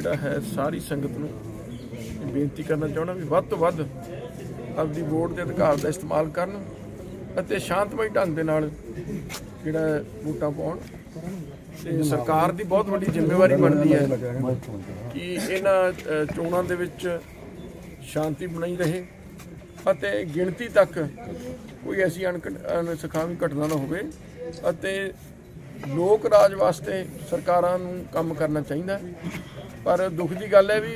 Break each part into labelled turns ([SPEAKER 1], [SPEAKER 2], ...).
[SPEAKER 1] ਜਿਹੜਾ ਹੈ ਸਾਰੀ ਸੰਗਤ ਨੂੰ ਬੇਨਤੀ ਕਰਨਾ ਚਾਹੁੰਦਾ ਵੀ ਵੱਧ ਤੋਂ ਵੱਧ ਆਪਦੀ ਵੋਟ ਦੇ ਅਧਿਕਾਰ ਦਾ ਇਸਤੇਮਾਲ ਕਰਨ ਅਤੇ ਸ਼ਾਂਤਮਈ ਢੰਗ ਦੇ ਨਾਲ ਜਿਹੜਾ ਵੋਟਾਂ ਪਾਉਣ। ਤੇ ਸਰਕਾਰ ਦੀ ਬਹੁਤ ਵੱਡੀ ਜ਼ਿੰਮੇਵਾਰੀ ਬਣਦੀ ਹੈ ਕਿ ਇਹਨਾਂ ਚੋਣਾਂ ਦੇ ਵਿੱਚ ਸ਼ਾਂਤੀ ਬਣਾਈ ਰਹੇ ਅਤੇ ਗਿਣਤੀ ਤੱਕ ਕੋਈ ਐਸੀ ਅਣਕ- ਅਣਸੁਖਾਵੀ ਘਟਨਾ ਨਾ ਹੋਵੇ ਅਤੇ ਲੋਕ ਰਾਜ ਵਾਸਤੇ ਸਰਕਾਰਾਂ ਨੂੰ ਕੰਮ ਕਰਨਾ ਚਾਹੀਦਾ ਪਰ ਦੁੱਖ ਦੀ ਗੱਲ ਹੈ ਵੀ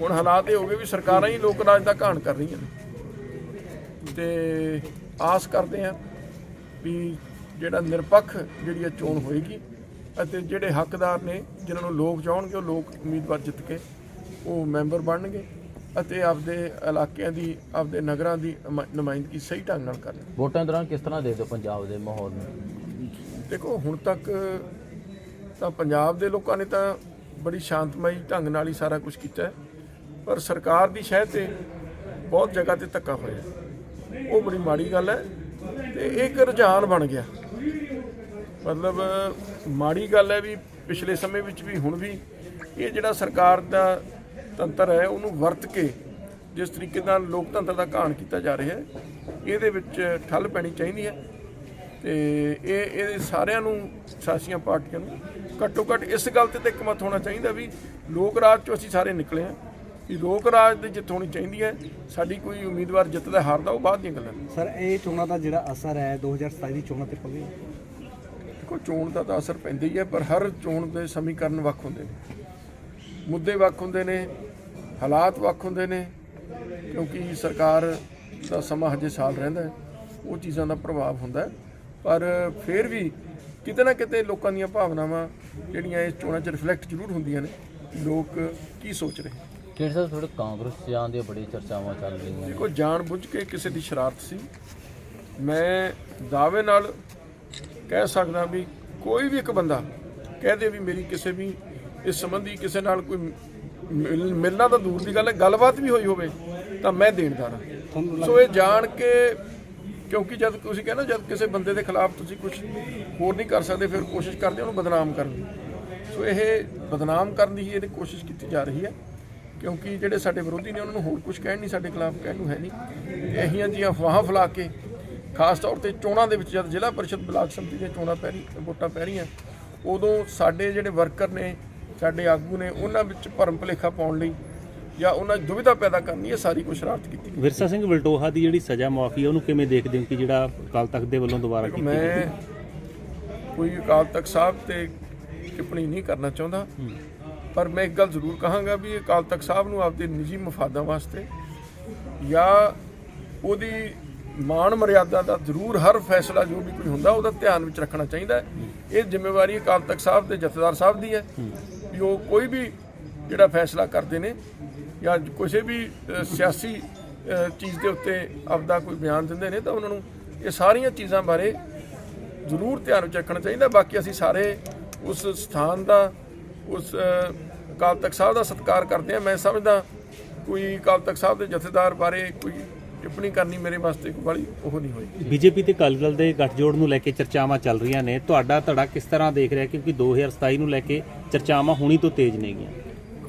[SPEAKER 1] ਹੁਣ ਹਾਲਾਤ ਇਹ ਹੋ ਗਏ ਵੀ ਸਰਕਾਰਾਂ ਹੀ ਲੋਕ ਰਾਜ ਦਾ ਘਾਣ ਕਰ ਰਹੀਆਂ ਨੇ। ਤੇ ਆਸ ਕਰਦੇ ਹਾਂ ਵੀ ਜਿਹੜਾ ਨਿਰਪੱਖ ਜਿਹੜੀ ਇਹ ਚੋਣ ਹੋਏਗੀ ਅਤੇ ਜਿਹੜੇ ਹੱਕਦਾਰ ਨੇ ਜਿਨ੍ਹਾਂ ਨੂੰ ਲੋਕ ਚਾਹਣਗੇ ਉਹ ਲੋਕ ਉਮੀਦਵਾਰ ਜਿੱਤ ਕੇ ਉਹ ਮੈਂਬਰ ਬਣਨਗੇ ਅਤੇ ਆਪਦੇ ਇਲਾਕਿਆਂ ਦੀ ਆਪਦੇ ਨਗਰਾਂ ਦੀ ਨੁਮਾ- ਨੁਮਾਇੰਦਗੀ ਸਹੀ ਢੰਗ ਨਾਲ ਕਰਨ
[SPEAKER 2] ਵੋਟਾਂ ਦੌਰਾਨ ਕਿਸ ਤਰ੍ਹਾਂ ਦੇਖਦੇ ਹੋ ਪੰਜਾਬ ਦੇ ਮਾਹੌਲ ਨੂੰ?
[SPEAKER 1] ਦੇਖੋ ਹੁਣ ਤੱਕ ਤਾਂ ਪੰਜਾਬ ਦੇ ਲੋਕਾਂ ਨੇ ਤਾਂ ਬੜੀ ਸ਼ਾਂਤਮਈ ਢੰਗ ਨਾਲ ਹੀ ਸਾਰਾ ਕੁਝ ਕੀਤਾ ਪਰ ਸਰਕਾਰ ਦੀ ਸ਼ਹਿ ਤੇ ਬਹੁਤ ਜਗ੍ਹਾ ਤੇ ਧੱਕਾ ਹੋਇਆ। ਉਹ ਬੜੀ ਮਾੜੀ ਗੱਲ ਹੈ ਤੇ ਇਹ ਇੱਕ ਰੁਝਾਨ ਬਣ ਗਿਆ। ਮਤਲਬ, ਮਾੜੀ ਗੱਲ ਹੈ ਵੀ ਪਿਛਲੇ ਸਮੇਂ ਵਿੱਚ ਵੀ, ਹੁਣ ਵੀ ਇਹ ਜਿਹੜਾ ਸਰਕਾਰ ਦਾ ਤੰਤਰ ਹੈ, ਉਹਨੂੰ ਵਰਤ ਕੇ ਜਿਸ ਤਰੀਕੇ ਨਾਲ ਲੋਕਤੰਤਰ ਦਾ ਘਾਣ ਕੀਤਾ ਜਾ ਰਿਹਾ ਹੈ, ਇਹਦੇ ਵਿੱਚ ਠੱਲ ਪੈਣੀ ਚਾਹੀਦੀ ਹੈ। ਤੇ ਇਹ ਇਹ ਸਾਰਿਆਂ ਨੂੰ ਸਿਆਸੀਆਂ ਪਾਰਟੀਆਂ ਨੂੰ ਘੱਟੋ ਘੱਟ ਇਸ ਗੱਲ ਤੇ ਤਾਂ ਇਕਮਤ ਹੋਣਾ ਚਾਹੀਦਾ ਵੀ ਲੋਕ ਰਾਜ ਚੋਂ ਅਸੀਂ ਸਾਰੇ ਨਿਕਲੇ ਹਾਂ ਵੀ ਲੋਕ ਰਾਜ ਦੀ ਜਿੱਤ ਹੋਣੀ ਚਾਹੀਦੀ ਹੈ ਸਾਡੀ ਕੋਈ ਉਮੀਦਵਾਰ ਜਿੱਤਦਾ ਹਾਰਦਾ ਉਹ ਬਾਅਦ ਦੀਆਂ ਗੱਲਾਂ
[SPEAKER 3] ਸਰ ਇਹ ਚੋਣਾਂ ਦਾ ਜਿਹੜਾ ਅਸਰ ਹੈ 2027 ਦੀ ਚੋਣਾਂ ਤੇ ਪਵੇ?
[SPEAKER 1] ਦੇਖੋ ਚੋਣ ਦਾ ਤਾਂ ਅਸਰ ਪੈਂਦਾ ਹੀ ਹੈ ਪਰ ਹਰ ਚੋਣ ਦੇ ਸਮੀਕਰਨ ਵੱਖ ਹੁੰਦੇ ਨੇ। ਮੁੱਦੇ ਵੱਖ ਹੁੰਦੇ ਨੇ ਹਾਲਾਤ ਵੱਖ ਹੁੰਦੇ ਨੇ ਕਿਉਂਕਿ ਸਰਕਾਰ ਦਾ ਸਮਾਂ ਹਜੇ ਸਾਲ ਰਹਿੰਦਾ ਹੈ ਉਹ ਚੀਜ਼ਾਂ ਦਾ ਪ੍ਰਭਾਵ ਹੁੰਦਾ ਹੈ। ਪਰ ਫਿਰ ਵੀ ਕਿਤੇ ਨਾ ਕਿਤੇ ਲੋਕਾਂ ਦੀਆਂ ਭਾਵਨਾਵਾਂ ਜਿਹੜੀਆਂ ਇਸ ਚੋਣਾਂ 'ਚ ਰਿਫਲੈਕਟ ਜ਼ਰੂਰ ਹੁੰਦੀਆਂ ਨੇ। ਲੋਕ ਕੀ ਸੋਚ ਰਹੇ?
[SPEAKER 2] ਕਿਹੜੇ ਸਾਹਿਬ ਥੋੜੇ ਕਾਂਗਰਸ ਜਾਣ ਦੀਆਂ ਬੜੀ ਚਰਚਾਵਾਂ ਚੱਲ ਰਹੀਆਂ ਨੇ?
[SPEAKER 1] ਦੇਖੋ ਜਾਣ ਬੁੱਝ ਕੇ ਕਿਸੇ ਦੀ ਸ਼ਰਾਰਤ ਸੀ। ਮੈਂ ਦਾਅਵੇ ਨਾਲ ਕਹਿ ਸਕਦਾ ਵੀ ਕੋਈ ਵੀ ਇੱਕ ਬੰਦਾ ਕਹਿ ਦੇ ਵੀ ਮੇਰੀ ਕਿਸੇ ਵੀ ਇਸ ਸੰਬੰਧੀ ਕਿਸੇ ਨਾਲ ਕੋਈ ਮਿਲ- ਮਿਲਣਾ ਤਾਂ ਦੂਰ ਦੀ ਗੱਲ ਹੈ ਗੱਲਬਾਤ ਵੀ ਹੋਈ ਹੋਵੇ ਤਾਂ ਮੈਂ ਦੇਣਦਾਰ ਹਾਂ। ਸੋ ਇਹ ਜਾਣ ਕੇ ਕਿਉਂਕਿ ਜਦ ਤੁਸੀਂ ਕਹਿੰਦੇ ਜਦ ਕਿਸੇ ਬੰਦੇ ਦੇ ਖਿਲਾਫ ਤੁਸੀਂ ਕੁਝ ਹੋਰ ਨਹੀਂ ਕਰ ਸਕਦੇ, ਫਿਰ ਕੋਸ਼ਿਸ਼ ਕਰਦੇ ਉਹਨੂੰ ਬਦਨਾਮ ਕਰਨ ਦੀ। ਸੋ ਇਹ ਬਦਨਾਮ ਕਰਨ ਦੀ ਹੀ ਇਹਦੀ ਕੋਸ਼ਿਸ਼ ਕੀਤੀ ਜਾ ਰਹੀ ਹੈ, ਕਿਉਂਕਿ ਜਿਹੜੇ ਸਾਡੇ ਵਿਰੋਧੀ ਨੇ ਉਹਨਾਂ ਨੂੰ ਹੋਰ ਕੁਝ ਕਹਿਣ ਨਹੀਂ, ਸਾਡੇ ਖਿਲਾਫ ਕਹਿਣ ਨੂੰ ਹੈ ਨਹੀਂ। ਤੇ ਅਹੀਆਂ ਜੀਆਂ ਅਫਵਾਹਾਂ ਫੈਲਾ ਕੇ, ਖਾਸ ਤੌਰ ਤੇ ਚੋਣਾਂ ਦੇ ਵਿੱਚ ਜਦ ਜ਼ਿਲ੍ਹਾ ਪਰਿਸ਼ਦ ਬਲਾਕ ਸੰਮਤੀ ਦੀਆਂ ਚੋਣਾਂ ਪੈ ਰਹੀ ਵੋਟਾਂ ਪੈ ਰਹੀਆਂ, ਉਦੋਂ ਸਾਡੇ ਜਿਹੜੇ ਵਰਕਰ ਨੇ, ਸਾਡੇ ਆਗੂ ਨੇ, ਉਹਨਾਂ ਵਿੱਚ ਭਰਮ ਭੁਲੇਖਾ ਪਾਉਣ ਲਈ ਜਾਂ ਉਹਨਾਂ 'ਚ ਦੁਵਿਧਾ ਪੈਦਾ ਕਰਨੀ ਇਹ ਸਾਰੀ ਕੁਝ ਸ਼ਰਾਰਤ ਕੀਤੀ।
[SPEAKER 4] ਵਿਰਸਾ ਸਿੰਘ ਵਲਟੋਹਾ ਦੀ ਜਿਹੜੀ ਸਜ਼ਾ ਮਾਫੀ ਉਹਨੂੰ ਕਿਵੇਂ ਦੇਖਦੇ ਹੋ ਕਿ ਜਿਹੜਾ ਅਕਾਲ ਤਖਤ ਦੇ ਵੱਲੋਂ ਦੁਬਾਰਾ ਕੀਤੀ
[SPEAKER 1] ਮੈਂ ਕੋਈ ਅਕਾਲ ਤਖਤ ਸਾਹਿਬ ਤੇ ਟਿੱਪਣੀ ਨਹੀਂ ਕਰਨਾ ਚਾਹੁੰਦਾ ਪਰ ਮੈਂ ਇੱਕ ਗੱਲ ਜ਼ਰੂਰ ਕਹਾਂਗਾ ਵੀ ਅਕਾਲ ਤਖਤ ਸਾਹਿਬ ਨੂੰ ਆਪਦੇ ਨਿੱਜੀ ਮਫਾਦਾਂ ਵਾਸਤੇ ਜਾਂ ਉਹਦੀ ਮਾਣ ਮਰਿਆਦਾ ਦਾ ਜ਼ਰੂਰ ਹਰ ਫੈਸਲਾ ਜੋ ਵੀ ਕੋਈ ਹੁੰਦਾ ਉਹਦਾ ਧਿਆਨ ਵਿੱਚ ਰੱਖਣਾ ਚਾਹੀਦਾ ਹੈ। ਇਹ ਜ਼ਿੰਮੇਵਾਰੀ ਅਕਾਲ ਤਖਤ ਸਾਹਿਬ ਦੇ ਜਥੇਦਾਰ ਸਾਹਿਬ ਦੀ ਹੈ ਵੀ ਉਹ ਕੋਈ ਵੀ ਜਿਹੜਾ ਫੈਸਲਾ ਕਰਦੇ ਨੇ ਜਾਂ ਕਿਸੇ ਵੀ ਸਿਆਸੀ ਚੀਜ਼ ਦੇ ਉੱਤੇ ਆਪਦਾ ਕੋਈ ਬਿਆਨ ਦਿੰਦੇ ਨੇ ਤਾਂ ਉਹਨਾਂ ਨੂੰ ਇਹ ਸਾਰੀਆਂ ਚੀਜ਼ਾਂ ਬਾਰੇ ਜ਼ਰੂਰ ਧਿਆਨ ਵਿੱਚ ਰੱਖਣਾ ਚਾਹੀਦਾ। ਬਾਕੀ ਅਸੀਂ ਸਾਰੇ ਉਸ ਸਥਾਨ ਦਾ ਉਸ ਅ, ਅਕਾਲ ਤਖਤ ਸਾਹਿਬ ਦਾ ਸਤਿਕਾਰ ਕਰਦੇ ਹਾਂ। ਮੈਂ ਸਮਝਦਾ ਕੋਈ ਅਕਾਲ ਤਖਤ ਸਾਹਿਬ ਦੇ ਜਥੇਦਾਰ ਬਾਰੇ ਕੋਈ ਟਿੱਪਣੀ ਕਰਨੀ ਮੇਰੇ ਵਾਸਤੇ ਕੋਈ ਬੜੀ ਉਹ ਨਹੀਂ ਹੋਈ।
[SPEAKER 4] ਬੀਜੇਪੀ ਤੇ ਅਕਾਲੀ ਦਲ ਦੇ ਗੱਠਜੋੜ ਨੂੰ ਲੈ ਕੇ ਚਰਚਾਵਾਂ ਚੱਲ ਰਹੀਆਂ ਨੇ। ਤੁਹਾਡਾ ਧੜਾ ਕਿਸ ਤਰ੍ਹਾਂ ਦੇਖ ਰਿਹਾ? ਕਿਉਂਕਿ 2027 ਨੂੰ ਲੈ ਕੇ ਚਰਚਾਵਾਂ ਹੁਣੀ ਤੋਂ ਤੇਜ਼ ਨੇਗੀਆਂ।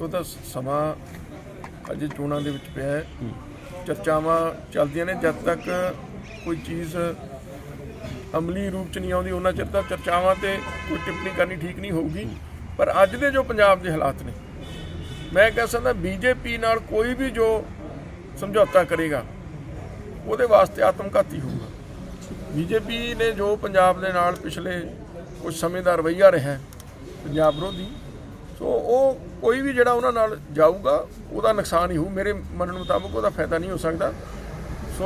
[SPEAKER 1] ਉਹਦਾ ਸਮਾਂ ਅਜੇ ਚੋਣਾਂ ਦੇ ਵਿੱਚ ਪਿਆ ਹੈ। ਚਰਚਾਵਾਂ ਚੱਲਦੀਆਂ ਨੇ, ਜਦ ਤੱਕ ਕੋਈ ਚੀਜ਼ ਅਮਲੀ ਰੂਪ ਚ ਨਹੀਂ ਆਉਂਦੀ, ਉਹਨਾਂ ਚਿਰ ਤੱਕ ਚਰਚਾਵਾਂ ਤੇ ਕੋਈ ਟਿੱਪਣੀ ਕਰਨੀ ਠੀਕ ਨਹੀਂ ਹੋਊਗੀ। ਪਰ ਅੱਜ ਦੇ ਜੋ ਪੰਜਾਬ ਦੇ ਹਾਲਾਤ ਨੇ, ਮੈਂ ਕਹਿ ਸਕਦਾ ਬੀਜੇਪੀ ਨਾਲ ਕੋਈ ਵੀ ਜੋ ਸਮਝੌਤਾ ਕਰੇਗਾ, ਉਹਦੇ ਵਾਸਤੇ ਆਤਮਘਾਤੀ ਹੋਊਗਾ। ਬੀਜੇਪੀ ਨੇ ਜੋ ਪੰਜਾਬ ਦੇ ਨਾਲ ਪਿਛਲੇ ਕੁਝ ਸਮੇਂ ਦਾ ਰਵੱਈਆ ਰਿਹਾ ਪੰਜਾਬ ਵਿਰੋਧੀ ਸੋ ਉਹ ਕੋਈ ਵੀ ਜਿਹੜਾ ਉਹਨਾਂ ਨਾਲ ਜਾਊਗਾ, ਉਹਦਾ ਨੁਕਸਾਨ ਹੀ ਹੋਊ। ਮੇਰੇ ਮੰਨਣ ਮੁਤਾਬਕ ਉਹਦਾ ਫਾਇਦਾ ਨਹੀਂ ਹੋ ਸਕਦਾ।